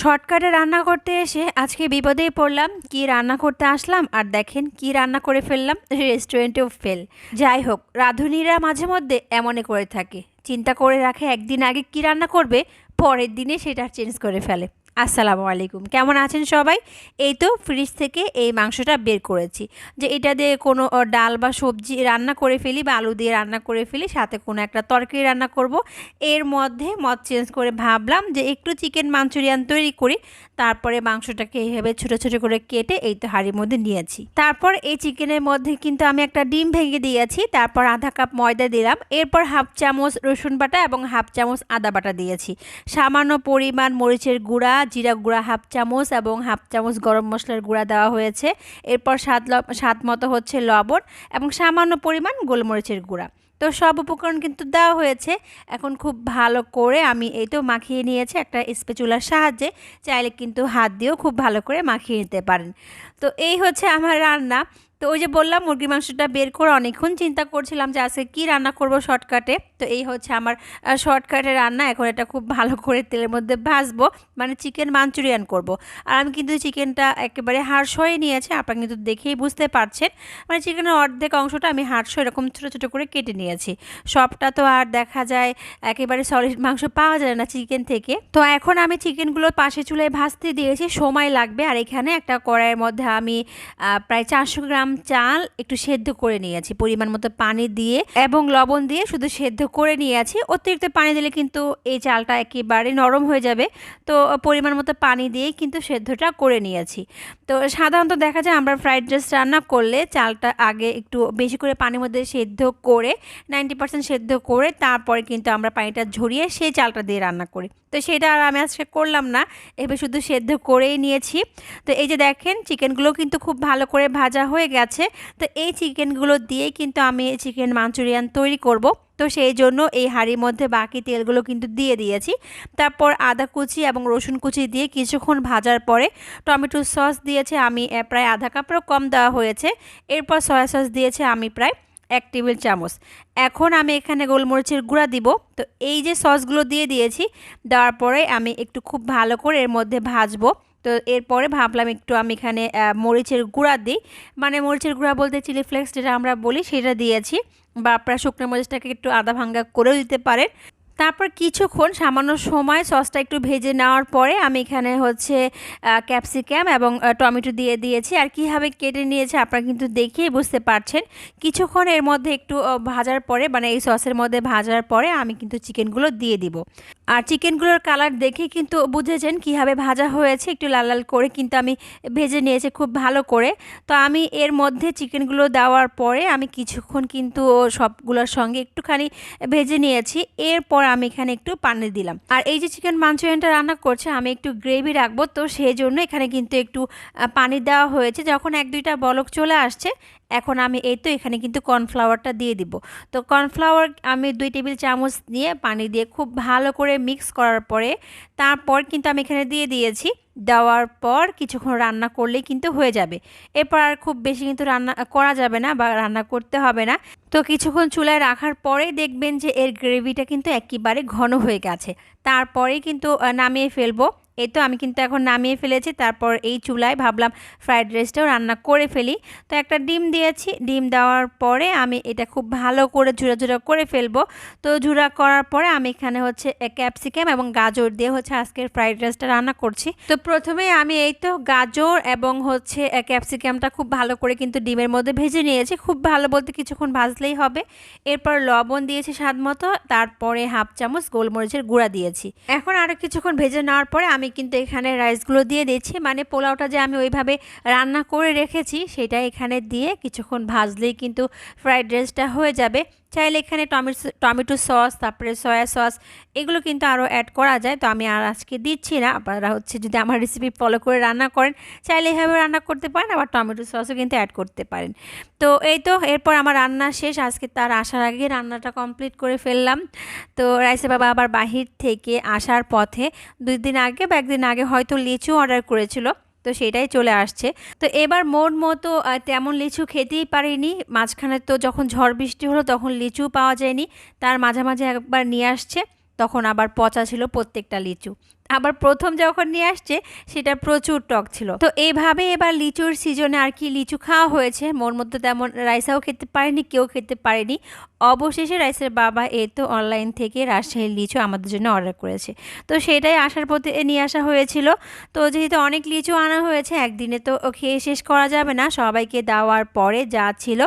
শর্টকাটে রান্না করতে এসে আজকে বিপদেই পড়লাম, কি রান্না করতে আসলাম আর দেখেন কি রান্না করে ফেললাম রেস্টুরেন্টেও ফেল যাই হোক, রাঁধুনিরা মাঝে মধ্যে এমনই করে থাকে। চিন্তা করে রাখে একদিন আগে কি রান্না করবে, পরের দিনে সেটা চেঞ্জ করে ফেলে। আসসালামু আলাইকুম। কেমন আছেন সবাই? এই তো ফ্রিজ থেকে এই মাংসটা বের করেছি। যে এটা দিয়ে কোনো ডাল বা সবজি রান্না করে ফেলি বা আলু দিয়ে রান্না করে ফেলি, সাথে কোনো একটা তরকারি রান্না করব। এর মধ্যে মত চেঞ্জ করে ভাবলাম যে একটু চিকেন মাঞ্চুরিয়ান তৈরি করি। তারপরে মাংসটাকে এইভাবে ছোটো ছোটো করে কেটে এই তো হাঁড়ির মধ্যে নিয়েছি। তারপর এই চিকেনের মধ্যে কিন্তু আমি একটা ডিম ভেঙে দিয়েছি। তারপর আধা কাপ ময়দা দিলাম। এরপর হাফ চামচ রসুন বাটা এবং হাফ চামচ আদা বাটা দিয়েছি। সামান্য পরিমাণ মরিচের গুঁড়া জিরা গুঁড়া হাফ চামচ এবং হাফ চামচ গরম মশলার গুঁড়া দেওয়া হয়েছে। এরপর স্বাদ স্বাদ মতো হচ্ছে লবণ এবং সামান্য পরিমাণ গোলমরিচের গুঁড়া। তো সব উপকরণ কিন্তু দেওয়া হয়েছে। এখন খুব ভালো করে আমি এই তো মাখিয়ে নিয়েছি একটা স্পেচুলার সাহায্যে। চাইলে কিন্তু হাত দিয়েও খুব ভালো করে মাখিয়ে নিতে পারেন। তো এই হচ্ছে আমার রান্না। তো ওই যে বললাম, মুরগির মাংসটা বের করে অনেকক্ষণ চিন্তা করছিলাম যে আজকে কী রান্না করব শর্টকাটে। তো এই হচ্ছে আমার শর্টকাটে রান্না। এখন এটা খুব ভালো করে তেলের মধ্যে ভাজবো। মানে চিকেন মাঞ্চুরিয়ান করব। আর আমি কিন্তু চিকেনটা একেবারে হাড় সয়ে নিয়েছি। আপনারা কিন্তু দেখেই বুঝতে পারছেন। মানে চিকেনের অর্ধেক অংশটা আমি হাড় সয়ে এরকম ছোটো ছোটো করে কেটে নিয়েছি। সবটা তো আর দেখা যায় একেবারে সলিড মাংস পাওয়া যায় না চিকেন থেকে। তো এখন আমি চিকেনগুলো পাশে চুলায় ভাজতে দিয়েছি। সময় লাগবে। আর এখানে একটা কড়াইয়ের মধ্যে আমি প্রায় চারশো গ্রাম চাল একটু সেদ্ধ করে নিয়েছি। পরিমাণ মতো পানি দিয়ে এবং লবণ দিয়ে শুধু সেদ্ধ করে নিয়েছি। অতিরিক্ত পানি দিলে কিন্তু এই চালটা একেবারে নরম হয়ে যাবে। তো পরিমাণ মতো পানি দিয়ে কিন্তু সেদ্ধটা করে নিয়েছি। তো সাধারণত দেখা যায় আমরা ফ্রাইড রাইস রান্না করলে চালটা আগে একটু বেশি করে পানির মধ্যে সেদ্ধ করে নাইনটি পার্সেন্ট সেদ্ধ করে তারপরে কিন্তু আমরা পানিটা ঝরিয়ে সেই চালটা দিয়ে রান্না করি। তো সেটা আর আমি আজকে করলাম না। এবার শুধু সেদ্ধ করেই নিয়েছি। তো এই যে দেখেন, চিকেনগুলো কিন্তু খুব ভালো করে ভাজা হয়ে তো এই চিকেনগুলো দিয়ে কিন্তু আমি চিকেন মাঞ্চুরিয়ান তৈরি করব। তো সেই জন্য এই হাঁড়ির মধ্যে বাকি তেলগুলো কিন্তু দিয়ে দিয়েছি। তারপর আদা কুচি এবং রসুন কুচি দিয়ে কিছুক্ষণ ভাজার পরে টমেটো সস দিয়েছে আমি প্রায় আধা কাপেরও কম দেওয়া হয়েছে। এরপর সয়া সস দিয়েছে আমি প্রায় এক টেবিল চামচ। এখন আমি এখানে গোলমরিচের গুঁড়া দিব। তো এই যে সসগুলো দিয়ে দিয়েছি, দেওয়ার পরে আমি একটু খুব ভালো করে এর মধ্যে ভাজবো। তো এরপরে ভাবলাম একটু আমি এখানে মরিচের গুঁড়া দিই। মানে মরিচের গুঁড়া বলতে চিলি ফ্লেক্স যেটা আমরা বলি, সেটা দিয়েছি। বা আপনারা শুকনো মরিচটাকে একটু আদা ভাঙ্গা করেও দিতে পারেন। তারপর কিছুক্ষণ সামান্য সময় সসটা একটু ভেজে নেওয়ার পরে আমি এখানে হচ্ছে ক্যাপসিকাম এবং টমেটো দিয়ে দিয়েছি। আর কীভাবে কেটে নিয়েছে আপনারা কিন্তু দেখেই বুঝতে পারছেন। কিছুক্ষণ এর মধ্যে একটু ভাজার পরে মানে এই সসের মধ্যে ভাজার পরে আমি কিন্তু চিকেনগুলো দিয়ে দিব। আর চিকেনগুলোর কালার দেখে কিন্তু বুঝেছেন কীভাবে ভাজা হয়েছে। একটু লাল লাল করে কিন্তু আমি ভেজে নিয়েছি খুব ভালো করে। তো আমি এর মধ্যে চিকেনগুলো দেওয়ার পরে আমি কিছুক্ষণ কিন্তু সবগুলোর সঙ্গে একটুখানি ভেজে নিয়েছি। এরপর আমি এখানে একটু পানি দিলাম। আর এই যে চিকেন মাঞ্চুরিয়ানটা রান্না করছে, আমি একটু গ্রেভি রাখব। তো সেই জন্য এখানে কিন্তু একটু পানি দেওয়া হয়েছে। যখন এক দুইটা বলক চলে আসছে, এখন আমি এই তো এখানে কিন্তু কর্নফ্লাওয়ারটা দিয়ে দিব। তো কর্নফ্লাওয়ার আমি দুই টেবিল চামচ নিয়ে পানি দিয়ে খুব ভালো করে মিক্স করার পরে, তারপর কিন্তু আমি এখানে দিয়ে দিয়েছি দেওয়ার পর কিছুক্ষণ রান্না করলেই কিন্তু হয়ে যাবে। এরপর আর খুব বেশি কিন্তু রান্না, করা যাবে না বা রান্না করতে হবে না। তো কিছুক্ষণ চুলায় রাখার পরেই দেখবেন যে এর গ্রেভিটা কিন্তু একেবারে ঘন হয়ে গেছে। তারপরেই কিন্তু নামিয়ে ফেলব। এই তো আমি কিন্তু এখন নামিয়ে ফেলেছি। তারপর এই চুলায় ভাবলাম ফ্রাইড রাইসটাও রান্না করে ফেলি। তো একটা ডিম দিয়েছি। ডিম দেওয়ার পরে আমি এটা খুব ভালো করে ঝুরা ঝুরা করে ফেলব। তো ঝুরা করার পরে আমি এখানে হচ্ছে ক্যাপসিকাম এবং গাজর দিয়ে হচ্ছে আজকের ফ্রাইড রাইসটা রান্না করছি। তো প্রথমে আমি এই তো গাজর এবং হচ্ছে ক্যাপসিকামটা খুব ভালো করে কিন্তু ডিমের মধ্যে ভেজে নিয়েছি। খুব ভালো বলতে কিছুক্ষণ ভাজলেই হবে। এরপর লবণ দিয়েছি স্বাদ মতো। তারপরে হাফ চামচ গোলমরিচের গুঁড়া দিয়েছি। এখন আরও কিছুক্ষণ ভেজে নেওয়ার পরে আমি কিন্তু এখানে রাইসগুলো দিয়ে দিয়েছি। মানে পোলাওটা যে আমি ওইভাবে রান্না করে রেখেছি, সেটা এখানে দিয়ে কিছুক্ষণ ভাজলেই কিন্তু ফ্রাইড রাইসটা হয়ে যাবে। চাইলে এখানে টমেটো টমেটো সস তারপরে সয়া সস এগুলো কিন্তু আরও অ্যাড করা যায়। তো আমি আর আজকে দিচ্ছি না। আপনারা হচ্ছে যদি আমার রেসিপি ফলো করে রান্না করেন, চাইলে এভাবে রান্না করতে পারেন, আবার টমেটো সসও কিন্তু অ্যাড করতে পারেন। তো এই তো, এরপর আমার রান্না শেষ। আজকে তার আসার আগে রান্নাটা কমপ্লিট করে ফেললাম। তো রাইসে বাবা আবার বাহির থেকে আসার পথে দুই দিন আগে বা একদিন আগে হয়তো লিচু অর্ডার করেছিল, তো সেটাই চলে আসছে। তো এবার মোর মতো তেমন লিচু খেতেই পারিনি। মাঝখানে তো যখন ঝড় বৃষ্টি হলো তখন লিচু পাওয়া যায়নি। তার মাঝামাঝি একবার নিয়ে আসছে, তখন আবার পচা ছিল প্রত্যেকটা লিচু। আবার প্রথম যখন নিয়ে আসছে, সেটা প্রচুর টক ছিল। তো এইভাবে এবার লিচুর সিজনে আর কি লিচু খাওয়া হয়েছে। মোর মধ্যে তেমন রাইসাও খেতে পারেনি, কেউ খেতে পারেনি। অবশেষে রাইসের বাবা এই তো অনলাইন থেকে রাজশাহীর লিচু আমাদের জন্য অর্ডার করেছে। তো সেটাই আসার পথে নিয়ে আসা হয়েছিল। তো যেহেতু অনেক লিচু আনা হয়েছে, একদিনে তো খেয়ে শেষ করা যাবে না। সবাইকে দেওয়ার পরে যা ছিল,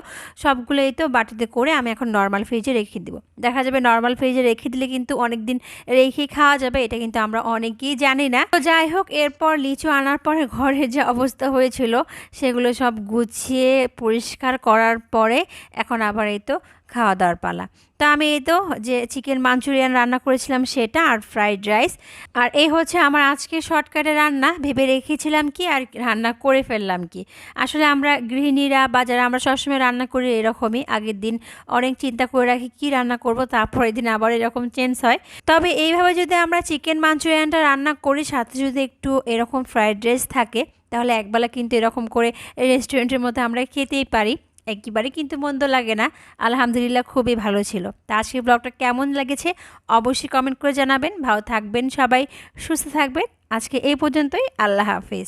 সবগুলোই তো বাটিতে করে আমি এখন নর্মাল ফ্রিজে রেখে দিব। দেখা যাবে নর্মাল ফ্রিজে রেখে দিলে কিন্তু অনেক দিন রেখে খাওয়া যাবে। এটা কিন্তু আমরা অনেকেই জানি না। তো যাই হোক, এরপর লিচু আনার পরে ঘরে যে অবস্থা হয়েছিল, সেগুলো সব গুছিয়ে পরিষ্কার করার পরে এখন আবার এই তো খাওয়া দাওয়ার পালা। তো আমি এই তো যে চিকেন মাঞ্চুরিয়ান রান্না করেছিলাম সেটা আর ফ্রাইড রাইস। আর এই হচ্ছে আমার আজকে শর্টকাটে রান্না। ভেবে রেখেছিলাম কি আর রান্না করে ফেললাম কি। আসলে আমরা গৃহিণীরা বা যারা আমরা সবসময় রান্না করি এরকমই। আগের দিন অনেক চিন্তা করে রাখি কি রান্না করব, তারপরের দিন আবার এরকম চেঞ্জ হয়। তবে এইভাবে যদি আমরা চিকেন মাঞ্চুরিয়ানটা রান্না করি, সাথে যদি একটু এরকম ফ্রাইড রাইস থাকে, তাহলে একবেলা কিন্তু এরকম করে রেস্টুরেন্টের মধ্যে আমরা খেতেই পারি। একেবারে কিন্তু মন্দ লাগে না। আলহামদুলিল্লাহ খুবই ভালো ছিল। তা আজকের ব্লগটা কেমন লেগেছে অবশ্যই কমেন্ট করে জানাবেন। ভালো থাকবেন সবাই, সুস্থ থাকবেন। আজকে এই পর্যন্তই। আল্লাহ হাফিজ।